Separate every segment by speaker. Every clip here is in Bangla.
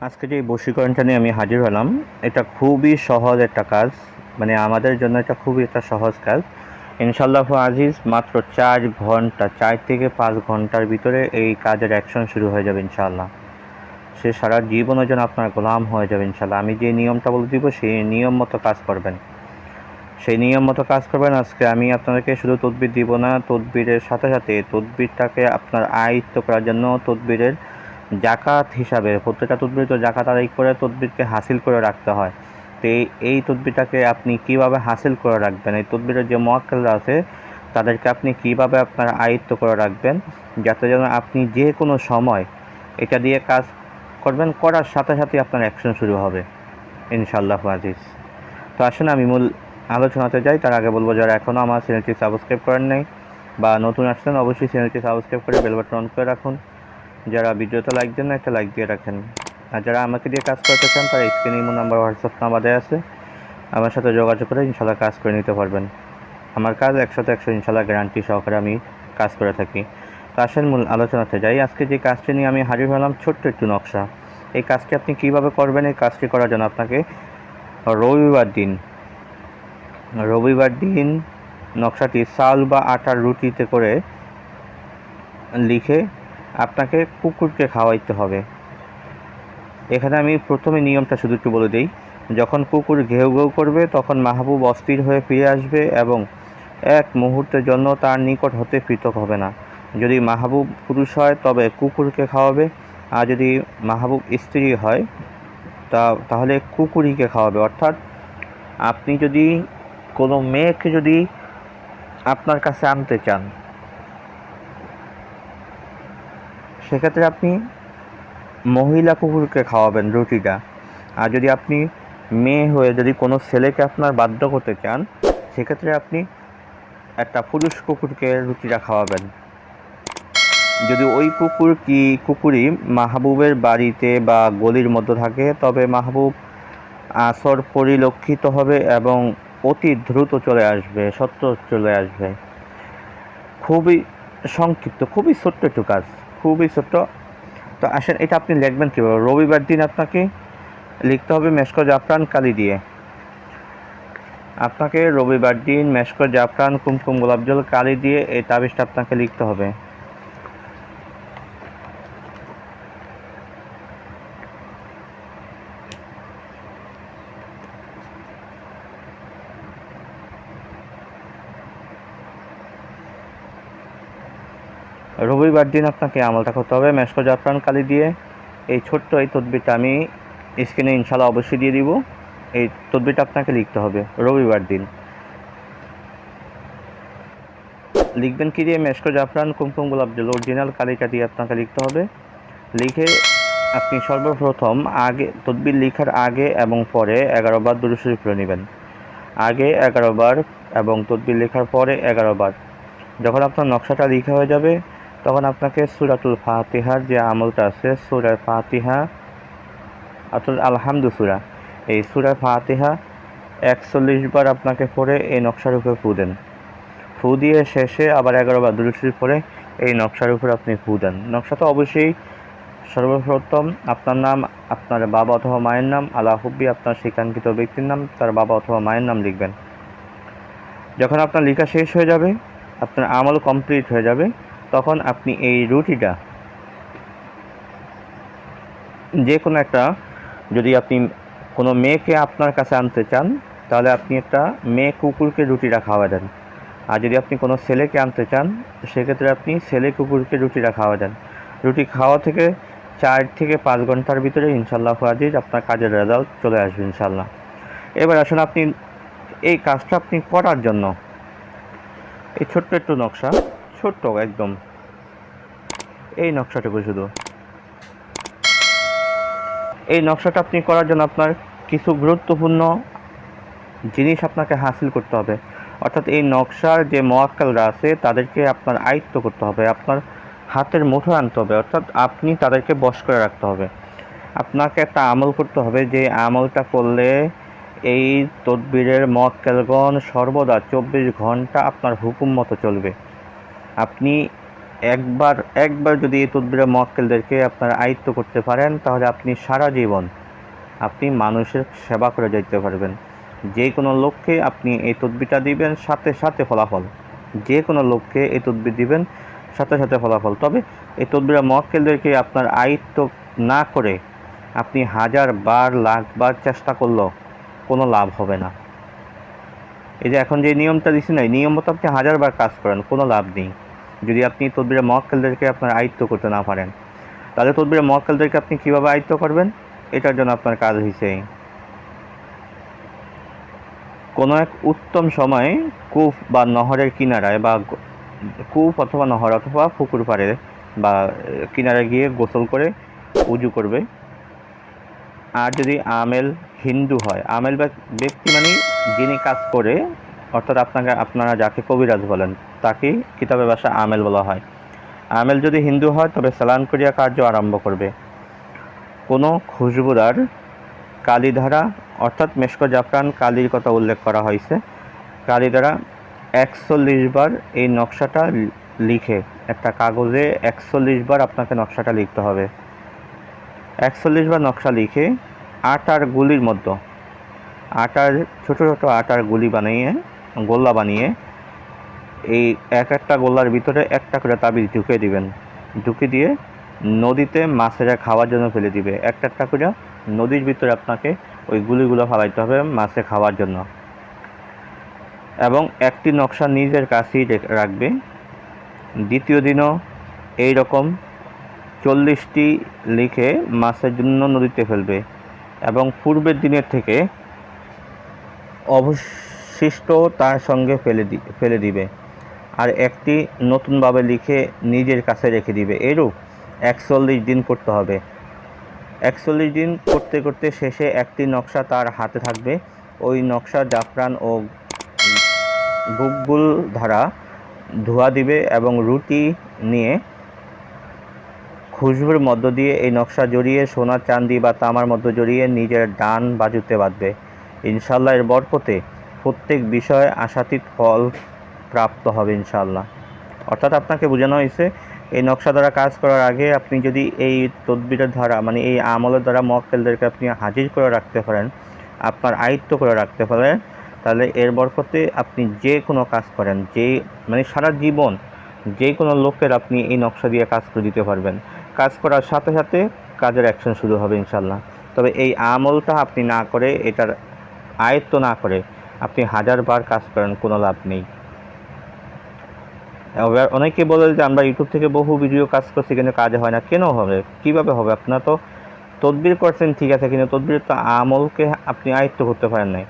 Speaker 1: আজকে যে বশীকরণটা নিয়ে আমি হাজির হলাম, এটা খুবই সহজ একটা কাজ। মানে আমাদের জন্য এটা খুবই একটা সহজ কাজ। ইনশাল্লাহ আজিজ, মাত্র চার ঘণ্টা, চার থেকে পাঁচ ঘণ্টার ভিতরে এই কাজের অ্যাকশন শুরু হয়ে যাবে ইনশাল্লাহ সে সারা জীবনের জন্য আপনার গোলাম হয়ে যাবে ইনশাল্লাহ আমি যে নিয়মটা বলে দিব, সেই নিয়ম মতো কাজ করবেন। সেই নিয়ম মতো কাজ করবেন। আজকে আমি আপনাদেরকে শুধু তদবির দিব না, তদবিরের সাথে সাথে তদবিরটাকে আপনার আয়ত্ত করার জন্য তদবিরের জাকাত হিসাবে, প্রত্যেকটা তদবির তো জাকাত আদায় করে তদবিরকে হাসিল করে রাখতে হয়। তো এই এই তদবিরটাকে আপনি কীভাবে হাসিল করে রাখবেন? এই তদবিরের যে মোয়াক্কেলরা আছে, তাদেরকে আপনি কীভাবে আপনার আয়ত্ত করে রাখবেন? যাতে যেন আপনি যে কোনো সময় এটা দিয়ে কাজ করবেন, করার সাথে সাথে আপনার অ্যাকশন শুরু হবে। ইনশাল্লাহ আজিজ। তো আসুন, আমি মূল আলোচনাতে যাই। তার আগে বলব, যারা এখনও আমার চ্যানেলটি সাবস্ক্রাইব করেন নাই বা নতুন আসছেন, অবশ্যই চ্যানেলটি সাবস্ক্রাইব করে বেল বাটন অন করে রাখুন। যারা ভিডিওতে লাইক দেন, একটা লাইক দিয়ে রাখেন। আর যারা আমাকে দিয়ে কাজ করতে চান, তারা স্ক্রিনে ইমো নাম্বার হোয়াটসঅ্যাপ নাম্বার দেওয়া আছে। আমার সাথে যোগাযোগ করে ইনশাল্লাহ কাজ করে নিতে পারবেন। আমার কাজ একশোতে একশো ইনশাল্লাহ গ্যারান্টি সহকারে আমি কাজ করে থাকি। তো আসেন মূল আলোচনাতে যাই। আজকে যে কাজটি নিয়ে আমি হাজির হলাম, ছোট্ট একটু নকশা। এই কাজটি আপনি কীভাবে করবেন? এই কাজটি করার জন্য আপনাকে রবিবার দিন রবিবার দিন নকশাটি চাল বা আটার রুটিতে করে লিখে আপনাকে কুকুরকে খাওয়াইতে হবে। এখানে আমি প্রথমে নিয়মটা শুধু একটু বলে দিই। যখন কুকুর ঘেউ ঘেউ করবে, তখন মাহবুব অস্থির হয়ে ফিরে আসবে এবং এক মুহূর্তের জন্য তার নিকট হতে পৃথক হবে না। যদি মাহবুব পুরুষ হয়, তবে কুকুরকে খাওয়াবে। আর যদি মাহবুব স্ত্রী হয়, তা, তাহলে কুকুরিকে খাওয়াবে। অর্থাৎ আপনি যদি কোনো মেয়েকে যদি আপনার কাছে আনতে চান সেক্ষেত্রে আপনি মহিলা কুকুরকে খাওয়াবেন, রুটিটা। আর যদি আপনি মেয়ে হয়ে যদি কোনো ছেলেকে আপনার বাধ্য করতে চান, সেক্ষেত্রে আপনি একটা পুরুষ কুকুরকে রুটিটা খাওয়াবেন। যদি ওই কুকুর কি, কুকুরই মাহবুবের বাড়িতে বা গলির মধ্যে থাকে, তবে মাহবুব আসর পরিলক্ষিত হবে এবং অতি দ্রুত চলে আসবে, সত্য চলে আসবে। খুবই সংক্ষিপ্ত, খুবই ছোট্ট একটু কাজ। খুবই ছোট্ট। তো আসেন, এটা আপনি লিখবেন কীভাবে? রবিবার দিন আপনাকে লিখতে হবে মেশকো জাফরান কালি দিয়ে। আপনাকে রবিবার দিন মেশকো জাফরান কুমকুম গোলাপ জল কালি দিয়ে এই তাবিজটা আপনাকে লিখতে হবে। রবিবার দিন আপনাকে আমলটা করতে হবে। মেশকো জাফরান কালি দিয়ে এই ছোট্ট এই তদবিরটা আমি স্ক্রিনে ইনশাল্লাহ অবশ্যই দিয়ে দিব। এই তদবিরটা আপনাকে লিখতে হবে রবিবার দিন। লিখবেন কি দিয়ে? মেশকো জাফরান কুমকুম গোলাপ জল অরিজিনাল কালিটা দিয়ে আপনাকে লিখতে হবে। লিখে আপনি সর্বপ্রথম আগে তদবির লিখার আগে এবং পরে এগারো বার দুরুশরী করে নেবেন। আগে এগারো বার এবং তদবির লেখার পরে এগারো বার। যখন আপনার নকশাটা লেখা হয়ে যাবে তখন আপনাকে সুরাতুল ফাতিহার যে আমলটা আছে সুরায় ফাতিহা অর্থাৎ আলহামদু সুরা, এই সুরা ফাতিহা একচল্লিশ বার আপনাকে পরে এই নকশার উপরে ফু দেন। ফু দিয়ে শেষে আবার এগারো বার দুরুশরী পরে এই নকশার উপরে আপনি ফু দেন। নকশা তো অবশ্যই সর্বপ্রথম আপনার নাম, আপনার বাবা অথবা মায়ের নাম, আল্লাহ হুব্বি আপনার শিক্ষাঙ্কিত ব্যক্তির নাম, তার বাবা অথবা মায়ের নাম লিখবেন। যখন আপনার লেখা শেষ হয়ে যাবে, আপনার আমল কমপ্লিট হয়ে যাবে তখন আপনি এই রুটিটা যে কোনো একটা, যদি আপনি কোনো মেয়েকে আপনার কাছে আনতে চান, তাহলে আপনি একটা মেয়ে কুকুরকে রুটিটা খাওয়া দেন। আর যদি আপনি কোনো ছেলেকে আনতে চান, সেক্ষেত্রে আপনি ছেলে কুকুরকে রুটিটা খাওয়া দেন। রুটি খাওয়া থেকে চার থেকে পাঁচ ঘণ্টার ভিতরে ইনশাল্লাহ আজিজ আপনার কাজের রেজাল্ট চলে আসবে ইনশাল্লাহ এবার আসুন আপনি এই কাজটা আপনি করার জন্য। এই ছোট্ট একটু নকশা। ছোট্ট, একদম। এই নকশাটুকু শুধু। এই নকশাটা আপনি করার জন্য আপনার কিছু গুরুত্বপূর্ণ জিনিস আপনাকে হাসিল করতে হবে। অর্থাৎ এই নকশার যে মোয়াক্কালরা আছে, তাদেরকে আপনার আয়ত্ত করতে হবে, আপনার হাতের মুঠো আনতে হবে, অর্থাৎ আপনি তাদেরকে বশ করে রাখতে হবে। আপনাকে একটা আমল করতে হবে যে আমলটা করলে এই তদবিরের মক্কেলগণ সর্বদা চব্বিশ ঘণ্টা আপনার হুকুম মতো চলবে। আপনি একবার একবার যদি এই তদবিরের মক্কেলদেরকে আপনার আয়ত্ত করতে পারেন, তাহলে আপনি সারা জীবন আপনি মানুষের সেবা করে যাইতে পারবেন। যে কোনো লোককে আপনি এই তদবিরটা দিবেন, সাথে সাথে ফলাফল। যে কোনো লোককে এই তদবির দিবেন, সাথে সাথে ফলাফল। তবে এই তদবিরের মক্কেলদেরকে আপনার আয়ত্ত না করে আপনি হাজার বার, লাখ বার চেষ্টা করলেও কোনো লাভ হবে না। এই যে এখন যে নিয়মটা দিচ্ছি না, এই নিয়ম মতো আপনি হাজার বার কাজ করেন, কোনো লাভ নেই। যদি আপনি তদবিরের মক্কেলদেরকে আপনার আয়ত্ত করতে না পারেন, তাহলে তদবিরের মক্কেলদেরকে আপনি কীভাবে আয়ত্ত করবেন? এটার জন্য আপনার কাজ হয়েছে কোনো এক উত্তম সময়ে কূপ বা নহরের কিনারায় বা কূপ অথবা নহর অথবা পুকুর পাড়ে বা কিনারে গিয়ে গোসল করে উজু করবে। আর যদি আমেল হিন্দু হয়, আমেল ব্যক- ব্যক্তি মানে যিনি কাজ করে অর্থাৎ আপনাকে, আপনারা যাকে কবিরাজ বলেন তাকে কিতাবে ভাষা আমেল বলা হয়। আমেল যদি হিন্দু হয়, তবে সালান করিয়া কার্য আরম্ভ করবে। কোনো খুশবুদার কালীধারা, অর্থাৎ মেশক জাফরান কালির কথা উল্লেখ করা হয়েছে কালি দ্বারা একচল্লিশ বার এই নকশাটা লিখে, একটা কাগজে একচল্লিশ বার আপনাকে নকশাটা লিখতে হবে। একচল্লিশ বার নকশা লিখে আটার গুলির মধ্যে, আটার, ছোট ছোট আটার গুলি বানিয়ে গোল্লা বানিয়ে এই এক একটা গোল্লার ভিতরে একটা করে তাবিজ ঢুকে দিবেন। ঢুকে দিয়ে নদীতে মাছেরা খাওয়ার জন্য ফেলে দিবে। একটা একটা করে নদীর ভিতরে আপনাকে ওই গুলিগুলো ফালাইতে হবে মাছে খাওয়ার জন্য। এবং একটি নকশা নিজের কাছেই রেখ- রাখবে। দ্বিতীয় দিনও এই রকম চল্লিশটি লিখে মাছের জন্য নদীতে ফেলবে। এবং পূর্বের দিনের থেকে অবশিষ্ট তার সঙ্গে ফেলে ফেলে দিবে। আর একটি নতুনভাবে লিখে নিজের কাছে রেখে দিবে। এরূপ একচল্লিশ দিন করতে হবে। একচল্লিশ দিন করতে করতে শেষে একটি নকশা তার হাতে থাকবে। ওই নকশা জাফরান ও গুগগুল ধারা ধোয়া দিবে এবং রুটি নিয়ে খুশবুর মধ্য দিয়ে এই নকশা জড়িয়ে সোনা চাঁদি বা তামার মধ্য জড়িয়ে নিজের ডান বাজুতে বাঁধবে। ইনশাল্লাহ এর বরকতে প্রত্যেক বিষয়ে আশাতীত ফল প্রাপ্ত হবে ইনশাল্লাহ অর্থাৎ আপনাকে বোঝানো হয়েছে, এই নকশা দ্বারা কাজ করার আগে আপনি যদি এই তদবিরের দ্বারা মানে এই আমলের দ্বারা মক্কেলদেরকে আপনি হাজির করে রাখতে পারেন, আপনার আয়ত্ত করে রাখতে পারেন, তাহলে এর বরকতে আপনি যে কোনো কাজ করেন, যে মানে সারা জীবন যে কোনো লোকের আপনি এই নকশা দিয়ে কাজ করে দিতে পারবেন। কাজ করার সাথে সাথে কাজের অ্যাকশন শুরু হবে ইনশাল্লাহ তবে এই আমলটা আপনি না করে, এটার আয়ত্ত না করে আপনি হাজারবার কাজ করেন, কোনো লাভ নেই। এবার অনেকে বলে যে, আমরা ইউটিউব থেকে বহু ভিডিও কাজ করছি, কিন্তু কাজ হয় না। কেন হবে? কীভাবে হবে? আপনার তো তদবির করছেন, ঠিক আছে, কিন্তু তদবির তো আমলকে আপনি আয়ত্ত করতে পারেন নাই।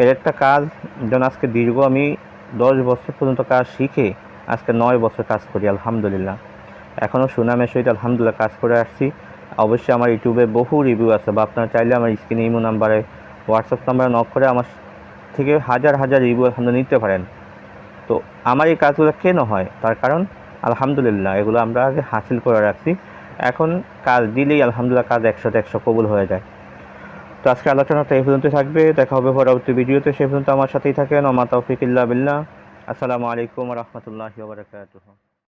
Speaker 1: এর একটা কাজ, যেন আজকে দীর্ঘ আমি দশ বছর পর্যন্ত কাজ শিখে আজকে নয় বছর কাজ করি, আলহামদুলিল্লাহ। এখনও সুনামের সহিত আলহামদুলিল্লাহ কাজ করে আসছি। অবশ্যই আমার ইউটিউবে বহু রিভিউ আছে, বা আপনারা চাইলে আমার স্ক্রিনে ইমো নাম্বারে হোয়াটসঅ্যাপ নাম্বারে নক করে আমার থেকে হাজার হাজার রিভিউ আলহামদুলিল্লাহ নিতে পারেন। তো আমার এই কাজগুলো কেন হয়? তার কারণ, আলহামদুলিল্লাহ, এগুলো আমরা আগে হাসিল করে রাখছি। এখন কাজ দিলেই আলহামদুলিল্লাহ কাজ একশোতে একশো কবুল হয়ে যায়। তো আজকে আলোচনাটা এই পর্যন্ত থাকবে। দেখা হবে পরবর্তী ভিডিওতে। সে পর্যন্ত আমার সাথেই থাকেন। ওমা তৌফিক বিল্লাহ। আসসালামু আলাইকুম রহমতুল্লাহি ওবরাকাতুহু